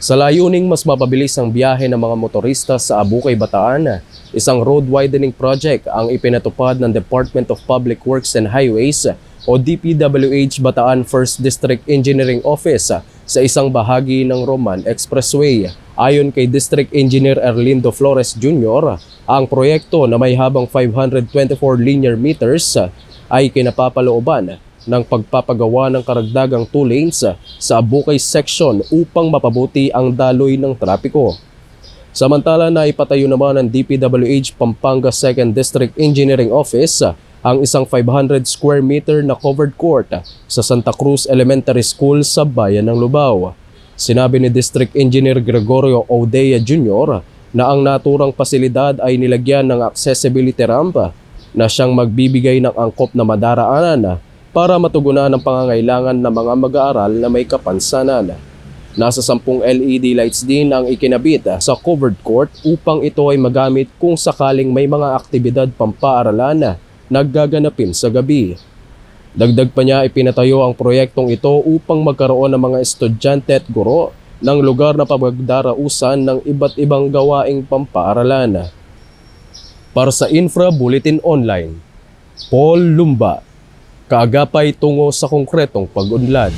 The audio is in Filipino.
Sa layuning mas mapabilis ang biyahe ng mga motorista sa Abukay, Bataan, isang road widening project ang ipinatupad ng Department of Public Works and Highways o DPWH Bataan 1st District Engineering Office sa isang bahagi ng Roman Expressway. Ayon kay District Engineer Erlindo Flores Jr., ang proyekto na may habang 524 linear meters ay kinapapalooban ng pagpapagawa ng karagdagang two lanes sa Abukay section upang mapabuti ang daloy ng trapiko. Samantala na ipatayo naman ng DPWH Pampanga 2nd District Engineering Office ang isang 500 square meter na covered court sa Santa Cruz Elementary School sa bayan ng Lubao. Sinabi ni District Engineer Gregorio Odea Jr. na ang naturang pasilidad ay nilagyan ng accessibility ramp na siyang magbibigay ng angkop na madaraanan para matugunan ang pangangailangan ng mga mag-aaral na may kapansanan. Nasa 10 LED lights din ang ikinabit sa covered court upang ito ay magamit kung sakaling may mga aktibidad pampaaralan na naggaganapin sa gabi. Dagdag pa niya ipinatayo ang proyektong ito upang magkaroon ng mga estudyante at guro ng lugar na pagdarausan ng iba't ibang gawaing pampaaralan. Para sa Infra Bulletin Online, Paul Lumba, kaagapay tungo sa konkretong pag-unlad.